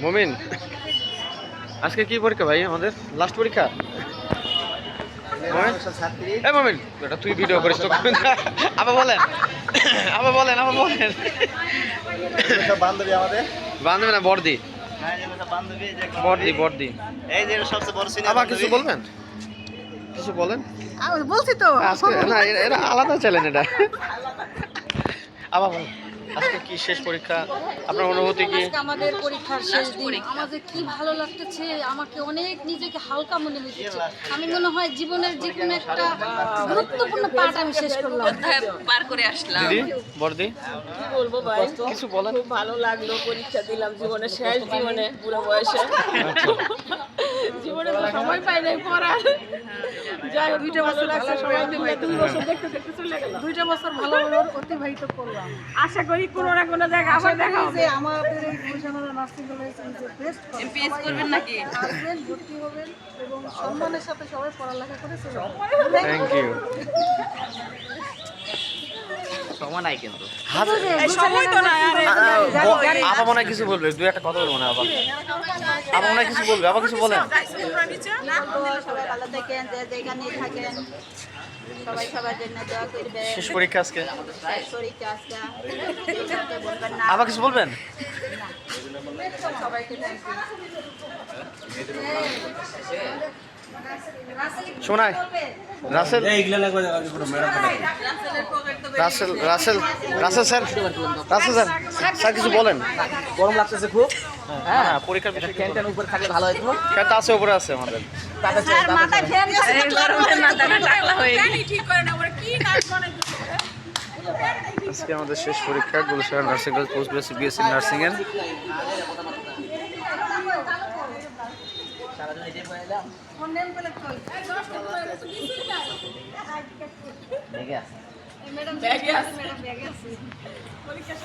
মমিন আজকে কি পরীক্ষা ভাই আমাদের? লাস্ট পরীক্ষা? মমিন? এটা তুই ভিডিও করিস তো। আবার বলেন আবার বলেন আবার বলেন। বান্ধবী আমাদের। বান্ধবী না বর্দি হ্যাঁ যে সব বান্ধবী যে বর্দি বর্দি এই যে সবচেয়ে বড় সিনিয়র আবার কিছু বলবেন? কিছু বলেন? বলছি তো। আজকে না এরা- এরা আলাদা চ্যালেঞ্জ এটা আবার বলেন। আজকে কি শেষ পরীক্ষা? আপনার অনুভূতি কি? আজকে আমাদের পরীক্ষার শেষ দিন। আমাদের কি ভালো লাগতেছে আমাকে অনেক নিজেকে হালকা মনে হইতেছে। আমি মনে হয় জীবনের যে কোনো একটা গুরুত্বপূর্ণ পাঠ আমি শেষ করলাম। পার করে আসলাম। দিদি বর্দি কি বলব ভাই? কিছু বলেন খুব ভালো লাগল পরীক্ষা দিলাম জীবনে শেষ জীবনে পুরো বয়সে। জীবনে তো সময় পাই নাই পড়ার। যাই হোক, খুব ভালো লাগছে সবাই মিলে দুই বছর দেখতে দেখতে চলে গেল। দুইটা বছর ভালো ভালো অতিবাহিত করলাম। আশা করি কোনো না কোনো জায়গায় আবার দেখা হবে। যে আমাদের এই গুলশানের নার্সিং কলেজে যে বেস্ট এমপিএস করবেন নাকি? আসবেন ভর্তি হবেন এবং সম্মানের সাথে সবাই পড়ালেখা করে চলে থ্যাংক ইউ সময় নাই কিন্তু। সময় তো না আরে আপা মনে কিছু বলবে দু একটা কথা বলব না আবার আপা মনে কিছু বলবে কিছু বলেন। সবাই ভালো থাকেন যে যেখানে থাকেন সবাই সবার জন্য দোয়া করবে শেষ পরীক্ষা আজকে? শেষ পরীক্ষা আজকে বলবেন? না আবার কিছু বলবেন সবাইকে থ্যাংক ইউ শোনায় রাসেল এইগুলো লাগবে Rasel Rasel Rasel sir Rasel sir sir কিছু বলেন। গরম লাগতেছে খুব। হ্যাঁ হ্যাঁ পরীক্ষার বিষয়ে ফ্যান ট্যান উপর থাকলে ভালো হতো। আছে উপরে আছে আমাদের। হয়ে আজকে আমাদের শেষ পরীক্ষা Gulshan nursing college post graduate BSc nursing এর সারাদিন ম্যাডাম ব্যাগে আছে। ম্যাডাম ব্যাগে আছে